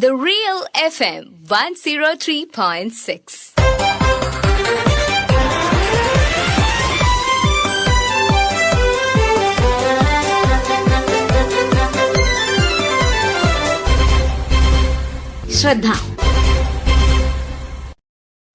The Real FM 103.6. ശ്രദ്ധ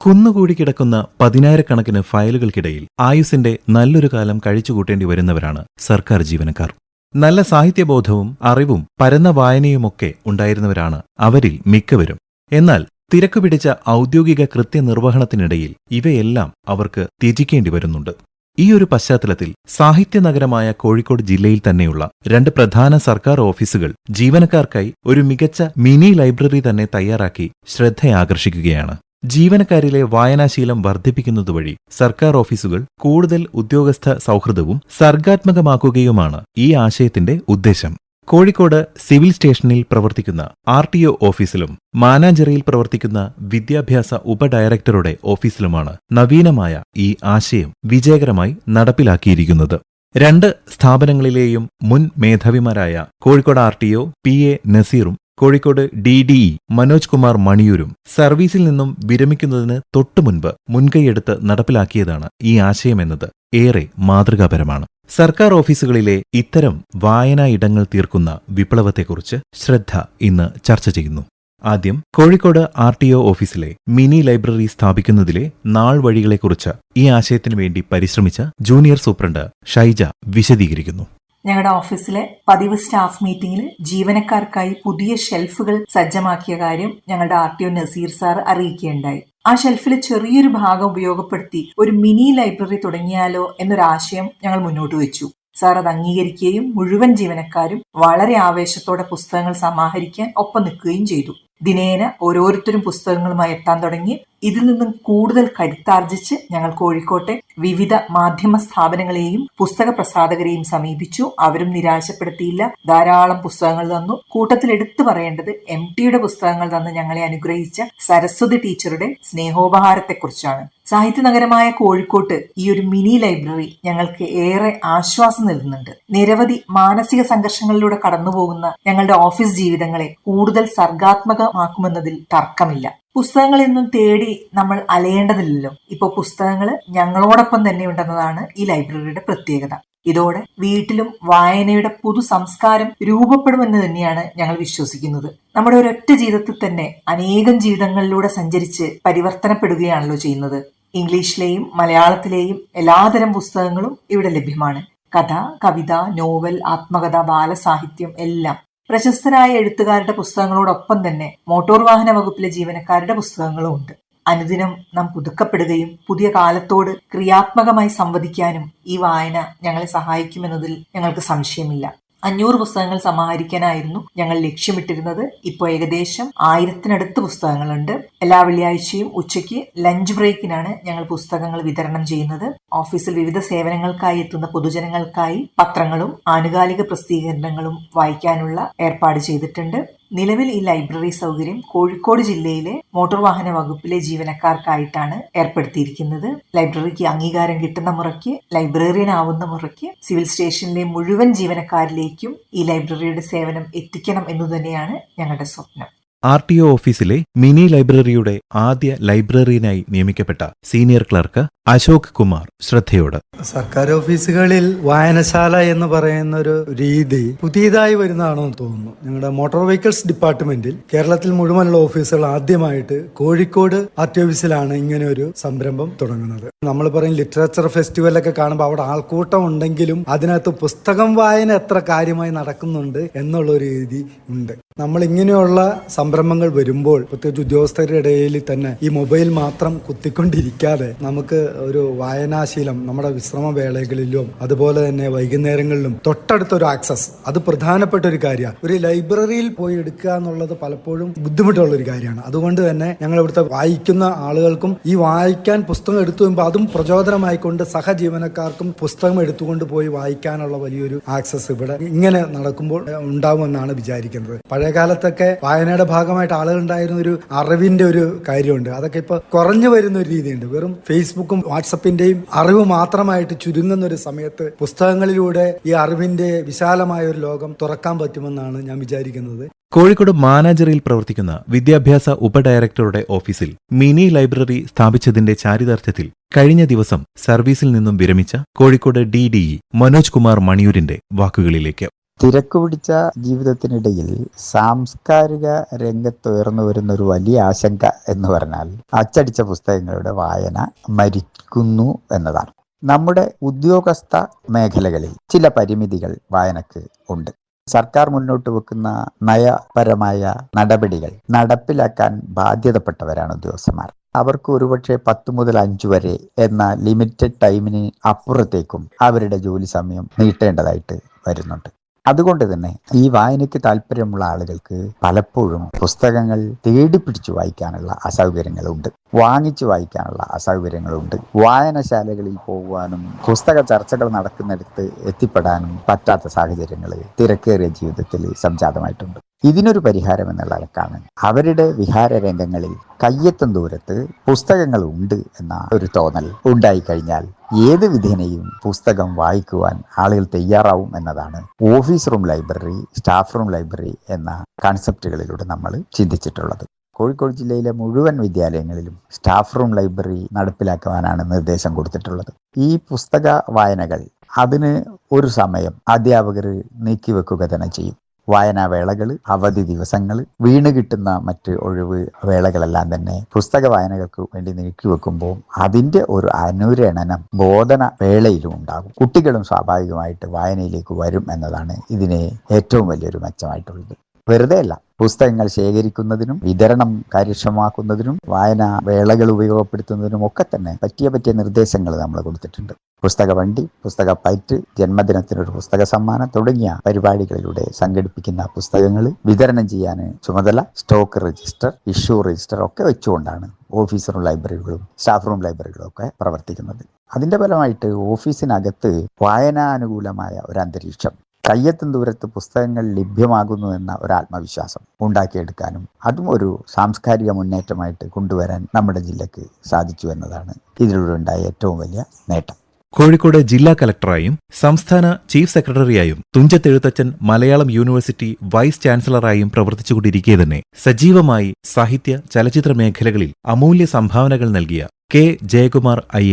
കുന്നുകൂടി കിടക്കുന്ന പതിനായിരക്കണക്കിന് ഫയലുകൾക്കിടയിൽ ആയുസിന്റെ നല്ലൊരു കാലം കഴിച്ചുകൂട്ടേണ്ടി വരുന്നവരാണ് സർക്കാർ ജീവനക്കാർ നല്ല സാഹിത്യബോധവും അറിവും പരന്ന വായനയുമൊക്കെ ഉണ്ടായിരുന്നവരാണ് അവരിൽ മിക്കവരും. എന്നാൽ തിരക്കു പിടിച്ച ഔദ്യോഗിക കൃത്യനിർവഹണത്തിനിടയിൽ ഇവയെല്ലാം അവർക്ക് ത്യജിക്കേണ്ടി വരുന്നുണ്ട്. ഈ ഒരു പശ്ചാത്തലത്തിൽ സാഹിത്യനഗരമായ കോഴിക്കോട് ജില്ലയിൽ തന്നെയുള്ള രണ്ട് പ്രധാന സർക്കാർ ഓഫീസുകൾ ജീവനക്കാർക്കായി ഒരു മികച്ച മിനി ലൈബ്രറി തന്നെ തയ്യാറാക്കി ശ്രദ്ധയാകർഷിക്കുകയാണ്. ജീവനക്കാരിലെ വായനാശീലം വർദ്ധിപ്പിക്കുന്നതുവഴി സർക്കാർ ഓഫീസുകൾ കൂടുതൽ ഉദ്യോഗസ്ഥ സൗഹൃദവും സർഗാത്മകമാക്കുകയുമാണ് ഈ ആശയത്തിന്റെ ഉദ്ദേശം. കോഴിക്കോട് സിവിൽ സ്റ്റേഷനിൽ പ്രവർത്തിക്കുന്ന ആർ ടി ഒ ഓഫീസിലും മാനാഞ്ചേരിയിൽ പ്രവർത്തിക്കുന്ന വിദ്യാഭ്യാസ ഉപഡയറക്ടറുടെ ഓഫീസിലുമാണ് നവീനമായ ഈ ആശയം വിജയകരമായി നടപ്പിലാക്കിയിരിക്കുന്നത്. രണ്ട് സ്ഥാപനങ്ങളിലെയും മുൻ മേധാവിമാരായ Kozhikode R T O P A നസീറും Kozhikode D D Manoj Kumar മണിയൂരും സർവീസിൽ നിന്നും വിരമിക്കുന്നതിന് തൊട്ടു മുൻപ് മുൻകൈയെടുത്ത് നടപ്പിലാക്കിയതാണ് ഈ ആശയമെന്നത് ഏറെ മാതൃകാപരമാണ്. സർക്കാർ ഓഫീസുകളിലെ ഇത്തരം വായനാ ഇടങ്ങൾ തീർക്കുന്ന വിപ്ലവത്തെക്കുറിച്ച് ശ്രദ്ധ ഇന്ന് ചർച്ച ചെയ്യുന്നു. ആദ്യം കോഴിക്കോട് ആർ ടി ഒ ഓഫീസിലെ മിനി ലൈബ്രറി സ്ഥാപിക്കുന്നതിലെ നാൾ വഴികളെക്കുറിച്ച് ഈ ആശയത്തിനു വേണ്ടി പരിശ്രമിച്ച ജൂനിയർ സൂപ്രണ്ട് ഷൈജ വിശദീകരിക്കുന്നു. ഞങ്ങളുടെ ഓഫീസിലെ പതിവ് സ്റ്റാഫ് മീറ്റിംഗിൽ ജീവനക്കാർക്കായി പുതിയ ഷെൽഫുകൾ സജ്ജമാക്കിയ കാര്യം ഞങ്ങളുടെ R T O Naseer sir അറിയിക്കുകയുണ്ടായി. ആ ഷെൽഫിലെ ചെറിയൊരു ഭാഗം ഉപയോഗപ്പെടുത്തി ഒരു മിനി ലൈബ്രറി തുടങ്ങിയാലോ എന്നൊരാശയം ഞങ്ങൾ മുന്നോട്ട് വെച്ചു. സാർ അത് അംഗീകരിക്കുകയും മുഴുവൻ ജീവനക്കാരും വളരെ ആവേശത്തോടെ പുസ്തകങ്ങൾ സമാഹരിക്കാൻ ഒപ്പം നിൽക്കുകയും ചെയ്തു. ദിനേന ഓരോരുത്തരും പുസ്തകങ്ങളുമായി എത്താൻ തുടങ്ങി. ഇതിൽ നിന്നും കൂടുതൽ കരുത്താർജിച്ച് ഞങ്ങൾ കോഴിക്കോട്ടെ വിവിധ മാധ്യമ സ്ഥാപനങ്ങളെയും പുസ്തക പ്രസാധകരെയും സമീപിച്ചു. അവരും നിരാശപ്പെടുത്തിയില്ല. ധാരാളം പുസ്തകങ്ങൾ തന്നു. കൂട്ടത്തിൽ എടുത്തു പറയേണ്ടത് എം ടിയുടെ പുസ്തകങ്ങൾ തന്ന് ഞങ്ങളെ അനുഗ്രഹിച്ച സരസ്വതി ടീച്ചറുടെ സ്നേഹോപഹാരത്തെക്കുറിച്ചാണ്. സാഹിത്യ നഗരമായ കോഴിക്കോട്ട് ഈ ഒരു മിനി ലൈബ്രറി ഞങ്ങൾക്ക് ഏറെ ആശ്വാസം നൽകുന്നുണ്ട്. നിരവധി മാനസിക സംഘർഷങ്ങളിലൂടെ കടന്നുപോകുന്ന ഞങ്ങളുടെ ഓഫീസ് ജീവിതങ്ങളെ കൂടുതൽ സർഗാത്മകമാക്കുമെന്നതിൽ തർക്കമില്ല. പുസ്തകങ്ങളെന്നും തേടി നമ്മൾ അലയേണ്ടതില്ലല്ലോ. ഇപ്പോൾ പുസ്തകങ്ങൾ ഞങ്ങളോടൊപ്പം തന്നെ ഉണ്ടെന്നതാണ് ഈ ലൈബ്രറിയുടെ പ്രത്യേകത. ഇതോടെ വീട്ടിലും വായനയുടെ പുതു സംസ്കാരം രൂപപ്പെടുമെന്ന് തന്നെയാണ് ഞങ്ങൾ വിശ്വസിക്കുന്നത്. നമ്മുടെ ഒരൊറ്റ ജീവിതത്തിൽ തന്നെ അനേകം ജീവിതങ്ങളിലൂടെ സഞ്ചരിച്ച് പരിവർത്തനപ്പെടുകയാണല്ലോ ചെയ്യുന്നത്. ഇംഗ്ലീഷിലെയും മലയാളത്തിലെയും എല്ലാതരം പുസ്തകങ്ങളും ഇവിടെ ലഭ്യമാണ്. കഥ കവിത നോവൽ ആത്മകഥ ബാലസാഹിത്യം എല്ലാം പ്രശസ്തരായ എഴുത്തുകാരുടെ പുസ്തകങ്ങളോടൊപ്പം തന്നെ മോട്ടോർ വാഹന വകുപ്പിലെ ജീവനക്കാരുടെ പുസ്തകങ്ങളും ഉണ്ട്. അനുദിനം നാം പുതുക്കപ്പെടുകയും പുതിയ കാലത്തോട് ക്രിയാത്മകമായി സംവദിക്കാനും ഈ വായന ഞങ്ങളെ സഹായിക്കുമെന്നതിൽ ഞങ്ങൾക്ക് സംശയമില്ല. അഞ്ഞൂറ് പുസ്തകങ്ങൾ സമാഹരിക്കാനായിരുന്നു ഞങ്ങൾ ലക്ഷ്യമിട്ടിരുന്നത്. ഇപ്പോൾ ഏകദേശം ആയിരത്തിനടുത്ത് പുസ്തകങ്ങളുണ്ട്. എല്ലാ വെള്ളിയാഴ്ചയും ഉച്ചയ്ക്ക് ലഞ്ച് ബ്രേക്കിനാണ് ഞങ്ങൾ പുസ്തകങ്ങൾ വിതരണം ചെയ്യുന്നത്. ഓഫീസിൽ വിവിധ സേവനങ്ങൾക്കായി എത്തുന്ന പൊതുജനങ്ങൾക്കായി പത്രങ്ങളും ആനുകാലിക പ്രസിദ്ധീകരണങ്ങളും വായിക്കാനുള്ള ഏർപ്പാട് ചെയ്തിട്ടുണ്ട്. നിലവിൽ ഈ ലൈബ്രറി സൗകര്യം കോഴിക്കോട് ജില്ലയിലെ മോട്ടോർ വാഹന വകുപ്പിലെ ജീവനക്കാർക്കായിട്ടാണ് ഏർപ്പെടുത്തിയിരിക്കുന്നത്. ലൈബ്രറിക്ക് അംഗീകാരം കിട്ടുന്ന മുറയ്ക്ക് ലൈബ്രറിയൻ ആവുന്ന മുറയ്ക്ക് സിവിൽ സ്റ്റേഷനിലെ മുഴുവൻ ജീവനക്കാരിലേക്കും ഈ ലൈബ്രറിയുടെ സേവനം എത്തിക്കണം എന്നു തന്നെയാണ് ഞങ്ങളുടെ സ്വപ്നം. ആർ ടി ഒ ഓഫീസിലെ മിനി ലൈബ്രറിയുടെ ആദ്യ ലൈബ്രറിയനായി നിയമിക്കപ്പെട്ട സീനിയർ ക്ലർക്ക് അശോക് കുമാർ ശ്രദ്ധയോട്. സർക്കാർ ഓഫീസുകളിൽ വായനശാല എന്ന് പറയുന്ന ഒരു രീതി പുതിയതായി വരുന്നതാണെന്ന് തോന്നുന്നു. ഞങ്ങളുടെ മോട്ടോർ വെഹിക്കിൾസ് ഡിപ്പാർട്ട്മെന്റിൽ കേരളത്തിൽ മുഴുവനുള്ള ഓഫീസുകൾ ആദ്യമായിട്ട് കോഴിക്കോട് ആർ ടി ഓഫീസിലാണ് ഇങ്ങനെ ഒരു സംരംഭം തുടങ്ങുന്നത്. നമ്മൾ പറയും ലിറ്ററേച്ചർ ഫെസ്റ്റിവൽ ഒക്കെ കാണുമ്പോൾ അവിടെ ആൾക്കൂട്ടം ഉണ്ടെങ്കിലും അതിനകത്ത് പുസ്തകം വായന എത്ര കാര്യമായി നടക്കുന്നുണ്ട് എന്നുള്ള ഒരു രീതി ഉണ്ട്. നമ്മൾ ഇങ്ങനെയുള്ള സംരംഭങ്ങൾ വരുമ്പോൾ പ്രത്യേകിച്ച് ഉദ്യോഗസ്ഥരുടെ ഇടയിൽ തന്നെ ഈ മൊബൈൽ മാത്രം കുത്തിക്കൊണ്ടിരിക്കാതെ നമുക്ക് ഒരു വായനാശീലം നമ്മുടെ വിശ്രമ വേളകളിലും അതുപോലെ തന്നെ വൈകുന്നേരങ്ങളിലും തൊട്ടടുത്തൊരു ആക്സസ് അത് പ്രധാനപ്പെട്ട ഒരു കാര്യമാണ്. ഒരു ലൈബ്രറിയിൽ പോയി എടുക്കുക എന്നുള്ളത് പലപ്പോഴും ബുദ്ധിമുട്ടുള്ള ഒരു കാര്യമാണ്. അതുകൊണ്ട് തന്നെ ഞങ്ങൾ ഇവിടുത്തെ വായിക്കുന്ന ആളുകൾക്കും ഈ വായിക്കാൻ പുസ്തകം എടുത്തു വരുമ്പോൾ അതും പ്രചോദനമായിക്കൊണ്ട് സഹജീവനക്കാർക്കും പുസ്തകം എടുത്തുകൊണ്ട് പോയി വായിക്കാനുള്ള വലിയൊരു ആക്സസ് ഇവിടെ ഇങ്ങനെ നടക്കുമ്പോൾ ഉണ്ടാവുമെന്നാണ് വിചാരിക്കുന്നത്. പഴയ കാലത്തൊക്കെ വായനയുടെ ഭാഗമായിട്ട് ആളുകൾ ഉണ്ടായിരുന്ന ഒരു അറിവിന്റെ ഒരു കാര്യമുണ്ട്. അതൊക്കെ ഇപ്പൊ കുറഞ്ഞു വരുന്ന ഒരു രീതിയുണ്ട്. വെറും ഫേസ്ബുക്കും വാട്സപ്പിന്റെയും അറിവ് മാത്രമായിട്ട് ചുരുങ്ങുന്ന ഒരു സമയത്ത് പുസ്തകങ്ങളിലൂടെ ഈ അറിവിന്റെ വിശാലമായ ഒരു ലോകം തുറക്കാൻ പറ്റുമെന്നാണ് ഞാൻ വിചാരിക്കുന്നത്. കോഴിക്കോട് മാനാജറിൽ പ്രവർത്തിക്കുന്ന വിദ്യാഭ്യാസ ഉപഡയറക്ടറുടെ ഓഫീസിൽ മിനി ലൈബ്രറി സ്ഥാപിച്ചതിന്റെ ചാരിതാർത്ഥ്യത്തിൽ കഴിഞ്ഞ ദിവസം സർവീസിൽ നിന്നും വിരമിച്ച കോഴിക്കോട് ഡി മനോജ് കുമാർ മണിയൂരിന്റെ വാക്കുകളിലേക്ക്. തിരക്ക് പിടിച്ച ജീവിതത്തിനിടയിൽ സാംസ്കാരിക രംഗത്ത് ഉയർന്നു വരുന്ന ഒരു വലിയ ആശങ്ക എന്ന് പറഞ്ഞാൽ അച്ചടിച്ച പുസ്തകങ്ങളുടെ വായന മരിക്കുന്നു എന്നതാണ്. നമ്മുടെ ഉദ്യോഗസ്ഥ മേഖലകളിൽ ചില പരിമിതികൾ വായനക്ക് ഉണ്ട്. സർക്കാർ മുന്നോട്ട് വെക്കുന്ന നയപരമായ നടപടികൾ നടപ്പിലാക്കാൻ ബാധ്യതപ്പെട്ടവരാണ് ഉദ്യോഗസ്ഥന്മാർ. അവർക്ക് ഒരുപക്ഷെ പത്ത് മുതൽ അഞ്ച് വരെ എന്ന ലിമിറ്റഡ് ടൈമിന് അപ്പുറത്തേക്കും അവരുടെ ജോലി സമയം നീട്ടേണ്ടതായിട്ട് വരുന്നുണ്ട്. അതുകൊണ്ട് തന്നെ ഈ വായനയ്ക്ക് താല്പര്യമുള്ള ആളുകൾക്ക് പലപ്പോഴും പുസ്തകങ്ങൾ തേടി പിടിച്ചു വായിക്കാനുള്ള അസൗകര്യങ്ങളുണ്ട്. വാങ്ങിച്ചു വായിക്കാനുള്ള അസൗകര്യങ്ങളുണ്ട്. വായനശാലകളിൽ പോകുവാനും പുസ്തക ചർച്ചകൾ നടക്കുന്നിടത്ത് എത്തിപ്പെടാനും പറ്റാത്ത സാഹചര്യങ്ങൾ തിരക്കേറിയ ജീവിതത്തിൽ സംജാതമായിട്ടുണ്ട്. ഇതിനൊരു പരിഹാരം എന്നുള്ള നിലക്കാണ് അവരുടെ വിഹാര രംഗങ്ങളിൽ കയ്യെത്തും ദൂരത്ത് പുസ്തകങ്ങൾ ഉണ്ട് എന്ന ഒരു തോന്നൽ ഉണ്ടായിക്കഴിഞ്ഞാൽ ഏത് വിധേനയും പുസ്തകം വായിക്കുവാൻ ആളുകൾ തയ്യാറാവും എന്നതാണ് office room library staff room library എന്ന കൺസെപ്റ്റുകളിലൂടെ നമ്മൾ ചിന്തിച്ചിട്ടുള്ളത്. കോഴിക്കോട് ജില്ലയിലെ മുഴുവൻ വിദ്യാലയങ്ങളിലും സ്റ്റാഫ് റൂം ലൈബ്രറി നടപ്പിലാക്കുവാനാണ് നിർദ്ദേശം കൊടുത്തിട്ടുള്ളത്. ഈ പുസ്തക വായനകൾ അതിന് ഒരു സമയം അധ്യാപകർ നീക്കിവെക്കുക തന്നെ ചെയ്യും. വായനാവേളകൾ അവധി ദിവസങ്ങൾ വീണ് കിട്ടുന്ന മറ്റ് ഒഴിവ് വേളകളെല്ലാം തന്നെ പുസ്തക വായനകൾക്ക് വേണ്ടി നീക്കി വെക്കുമ്പോൾ അതിന്റെ ഒരു അനുരണനം ബോധന വേളയിലും ഉണ്ടാകും. കുട്ടികളും സ്വാഭാവികമായിട്ട് വായനയിലേക്ക് വരും എന്നതാണ് ഇതിനെ ഏറ്റവും വലിയൊരു മെച്ചമായിട്ടുള്ളത്. വെറുതെ അല്ല പുസ്തകങ്ങൾ ശേഖരിക്കുന്നതിനും വിതരണം കാര്യക്ഷമമാക്കുന്നതിനും വായന വേളകൾ ഉപയോഗപ്പെടുത്തുന്നതിനും ഒക്കെ തന്നെ പറ്റിയ പറ്റിയ നിർദ്ദേശങ്ങൾ നമ്മൾ കൊടുത്തിട്ടുണ്ട്. പുസ്തക വണ്ടി പുസ്തക പൈറ്റ് ജന്മദിനത്തിനൊരു പുസ്തക സമ്മാനം തുടങ്ങിയ പരിപാടികളിലൂടെ സംഘടിപ്പിക്കുന്ന പുസ്തകങ്ങൾ വിതരണം ചെയ്യാൻ ചുമതല സ്റ്റോക്ക് രജിസ്റ്റർ ഇഷ്യൂ രജിസ്റ്റർ ഒക്കെ വെച്ചുകൊണ്ടാണ് ഓഫീസ് റൂം ലൈബ്രറികളും സ്റ്റാഫ് റൂം ലൈബ്രറികളും ഒക്കെ പ്രവർത്തിക്കുന്നത്. അതിന്റെ ഫലമായിട്ട് ഓഫീസിനകത്ത് വായനാനുകൂലമായ ഒരു അന്തരീക്ഷം കയ്യെത്തും ദൂരത്ത് പുസ്തകങ്ങൾ ലഭ്യമാകുന്നു എന്ന ഒരു ആത്മവിശ്വാസം ഉണ്ടാക്കിയെടുക്കാനും അതും ഒരു സാംസ്കാരിക മുന്നേറ്റമായിട്ട് കൊണ്ടുവരാൻ നമ്മുടെ ജില്ലയ്ക്ക് സാധിച്ചു എന്നതാണ് ഇതിലൂടെ ഏറ്റവും വലിയ നേട്ടം. കോഴിക്കോട് ജില്ലാ കലക്ടറായും സംസ്ഥാന ചീഫ് സെക്രട്ടറിയായും തുഞ്ചത്തെഴുത്തച്ഛൻ മലയാളം യൂണിവേഴ്സിറ്റി വൈസ് ചാൻസലറായും പ്രവർത്തിച്ചുകൊണ്ടിരിക്കെ തന്നെ സജീവമായി സാഹിത്യ ചലച്ചിത്ര മേഖലകളിൽ അമൂല്യ സംഭാവനകൾ നൽകിയ കെ ജയകുമാർ ഐ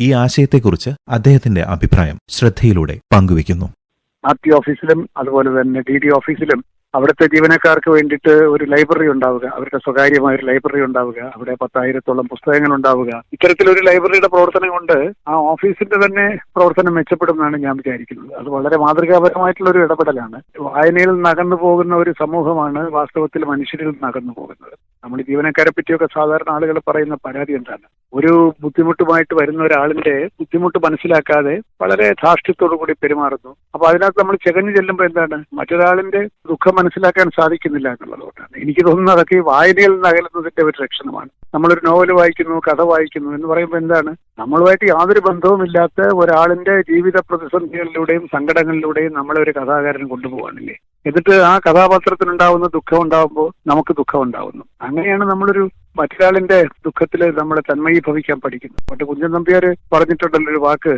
ഈ ആശയത്തെക്കുറിച്ച് അദ്ദേഹത്തിന്റെ അഭിപ്രായം ശ്രദ്ധയിലൂടെ പങ്കുവയ്ക്കുന്നു ആർ ടി ഓഫീസിലും അതുപോലെ തന്നെ ഡി ഡി ഓഫീസിലും അവിടുത്തെ ജീവനക്കാർക്ക് വേണ്ടിയിട്ട് ഒരു ലൈബ്രറി ഉണ്ടാവുക അവരുടെ സ്വകാര്യമായ ഒരു ലൈബ്രറി ഉണ്ടാവുക അവിടെ പത്തായിരത്തോളം പുസ്തകങ്ങൾ ഉണ്ടാവുക ഇത്തരത്തിലൊരു ലൈബ്രറിയുടെ പ്രവർത്തനം കൊണ്ട് ആ ഓഫീസിന്റെ തന്നെ പ്രവർത്തനം മെച്ചപ്പെടുമെന്നാണ് ഞാൻ വിചാരിക്കുന്നത്. അത് വളരെ മാതൃകാപരമായിട്ടുള്ള ഒരു ഇടപെടലാണ്. വായനയിൽ നകന്നു പോകുന്ന ഒരു സമൂഹമാണ് വാസ്തവത്തിൽ മനുഷ്യരിൽ നകന്നു പോകുന്നത് നമ്മൾ ജീവനക്കാരെ പറ്റിയൊക്കെ സാധാരണ ആളുകൾ പറയുന്ന പരാതി എന്താണ്? ഒരു ബുദ്ധിമുട്ടുമായിട്ട് വരുന്ന ഒരാളിന്റെ ബുദ്ധിമുട്ട് മനസ്സിലാക്കാതെ വളരെ ധാർഷ്ട്യത്തോടു കൂടി പെരുമാറുന്നു. അപ്പൊ അതിനകത്ത് നമ്മൾ ചെകഞ്ഞു ചെല്ലുമ്പോൾ എന്താണ്? മറ്റൊരാളിന്റെ ദുഃഖം മനസ്സിലാക്കാൻ സാധിക്കുന്നില്ല എന്നുള്ളതുകൊണ്ടാണ്. എനിക്ക് തോന്നുന്നത് അതൊക്കെ ഈ വായനയിൽ നിന്ന് അകലുന്നതിന്റെ ഒരു ലക്ഷണമാണ്. നമ്മളൊരു നോവൽ വായിക്കുന്നു കഥ വായിക്കുന്നു എന്ന് പറയുമ്പോൾ എന്താണ്? നമ്മളുമായിട്ട് യാതൊരു ബന്ധവുമില്ലാത്ത ഒരാളിന്റെ ജീവിത പ്രതിസന്ധികളിലൂടെയും സങ്കടങ്ങളിലൂടെയും നമ്മളെ ഒരു കഥാകാരൻ കൊണ്ടുപോകാനില്ലേ എന്നിട്ട് ആ കഥാപാത്രത്തിനുണ്ടാവുന്ന ദുഃഖം ഉണ്ടാവുമ്പോൾ നമുക്ക് ദുഃഖം ഉണ്ടാവുന്നു അങ്ങനെയാണ് നമ്മളൊരു മറ്റൊരാളിന്റെ ദുഃഖത്തിൽ നമ്മളെ തന്മയീഭവിക്കാൻ പഠിക്കുന്നത്. പണ്ട് കുഞ്ഞൻ നമ്പ്യാർ പറഞ്ഞിട്ടുണ്ടല്ലോ ഒരു വാക്ക്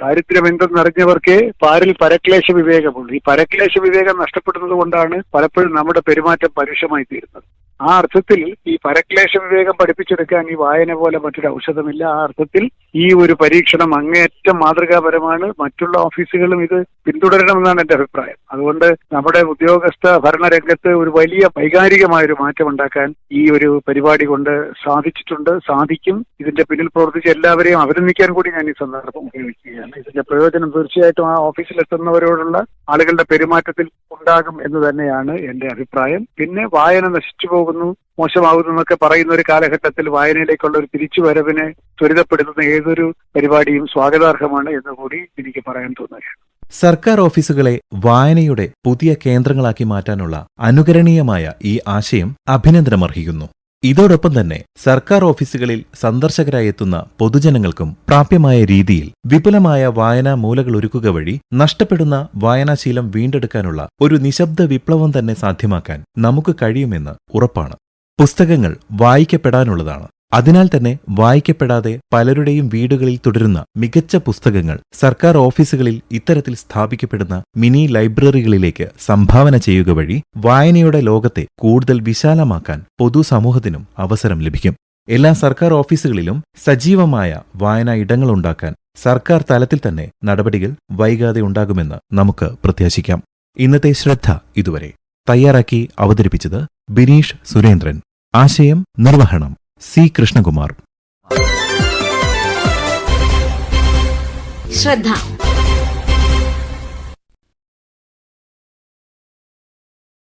ദാരിദ്ര്യം എന്തെന്നറിഞ്ഞവർക്കേ പാരിൽ പരക്ലേശ വിവേകമുള്ളൂ ഈ പരക്ലേശ വിവേകം നഷ്ടപ്പെടുന്നത് കൊണ്ടാണ് പലപ്പോഴും നമ്മുടെ പെരുമാറ്റം പരുഷമായി തീരുന്നത്. ആ അർത്ഥത്തിൽ ഈ പരക്ലേശ വിവേകം പഠിപ്പിച്ചെടുക്കാൻ ഈ വായന പോലെ മറ്റൊരു ഔഷധമില്ല ആ അർത്ഥത്തിൽ ഈ ഒരു പരീക്ഷണം അങ്ങേയറ്റം മാതൃകാപരമാണ്. മറ്റുള്ള ഓഫീസുകളും ഇത് പിന്തുടരണമെന്നാണ് എന്റെ അഭിപ്രായം. അതുകൊണ്ട് നമ്മുടെ ഉദ്യോഗസ്ഥ ഭരണരംഗത്ത് ഒരു വലിയ വൈകാരികമായ ഒരു മാറ്റം ഉണ്ടാക്കാൻ ഈ ഒരു പരിപാടി കൊണ്ട് സാധിച്ചിട്ടുണ്ട് സാധിക്കും. ഇതിന്റെ പിന്നിൽ പ്രവർത്തിച്ച എല്ലാവരെയും അഭിനന്ദിക്കാൻ കൂടി ഞാൻ ഈ സന്ദർഭം ഉപയോഗിക്കുകയാണ്. ഇതിന്റെ പ്രയോജനം തീർച്ചയായിട്ടും ആ ഓഫീസിലെത്തുന്നവരോടുള്ള ആളുകളുടെ പെരുമാറ്റത്തിൽ ഉണ്ടാകും എന്ന് തന്നെയാണ് എന്റെ അഭിപ്രായം. പിന്നെ വായന നശിച്ചു പോകുന്നു. മോശമാകുന്നു എന്നൊക്കെ പറയുന്ന ഒരു കാലഘട്ടത്തിൽ വായനയിലേക്കുള്ള ഒരു തിരിച്ചുവരവിനെ ത്വരിതപ്പെടുത്തുന്ന ഏതൊരു പരിപാടിയും സ്വാഗതാർഹമാണ് എന്ന് കൂടി എനിക്ക് പറയാൻ തോന്നുകയാണ്. സർക്കാർ ഓഫീസുകളെ വായനയുടെ പുതിയ കേന്ദ്രങ്ങളാക്കി മാറ്റാനുള്ള അനുകരണീയമായ ഈ ആശയം അഭിനന്ദനമർഹിക്കുന്നു. ഇതോടൊപ്പം തന്നെ സർക്കാർ ഓഫീസുകളിൽ സന്ദർശകരായി എത്തുന്ന പൊതുജനങ്ങൾക്കും പ്രാപ്യമായ രീതിയിൽ വിപുലമായ വായനാ മൂലകൾ ഒരുക്കുക വഴി നഷ്ടപ്പെടുന്ന വായനാശീലം വീണ്ടെടുക്കാനുള്ള ഒരു നിശബ്ദ വിപ്ലവം തന്നെ സാധ്യമാക്കാൻ നമുക്ക് കഴിയുമെന്ന് ഉറപ്പാണ്. പുസ്തകങ്ങൾ വായിക്കപ്പെടാനുള്ളതാണ്. അതിനാൽ തന്നെ വായിക്കപ്പെടാതെ പലരുടെയും വീടുകളിൽ തുടരുന്ന മികച്ച പുസ്തകങ്ങൾ സർക്കാർ ഓഫീസുകളിൽ ഇത്തരത്തിൽ സ്ഥാപിക്കപ്പെടുന്ന മിനി ലൈബ്രറികളിലേക്ക് സംഭാവന ചെയ്യുക വഴി വായനയുടെ ലോകത്തെ കൂടുതൽ വിശാലമാക്കാൻ പൊതുസമൂഹത്തിനും അവസരം ലഭിക്കും. എല്ലാ സർക്കാർ ഓഫീസുകളിലും സജീവമായ വായനാ ഇടങ്ങളുണ്ടാക്കാൻ സർക്കാർ തലത്തിൽ തന്നെ നടപടികൾ വൈകാതെ ഉണ്ടാകുമെന്ന് നമുക്ക് പ്രത്യാശിക്കാം. ഇന്നത്തെ ശ്രദ്ധ ഇതുവരെ. തയ്യാറാക്കി അവതരിപ്പിച്ചത് ബിനീഷ് സുരേന്ദ്രൻ. ആശയം നിർവഹണം സി കൃഷ്ണകുമാർ. ശ്രദ്ധ.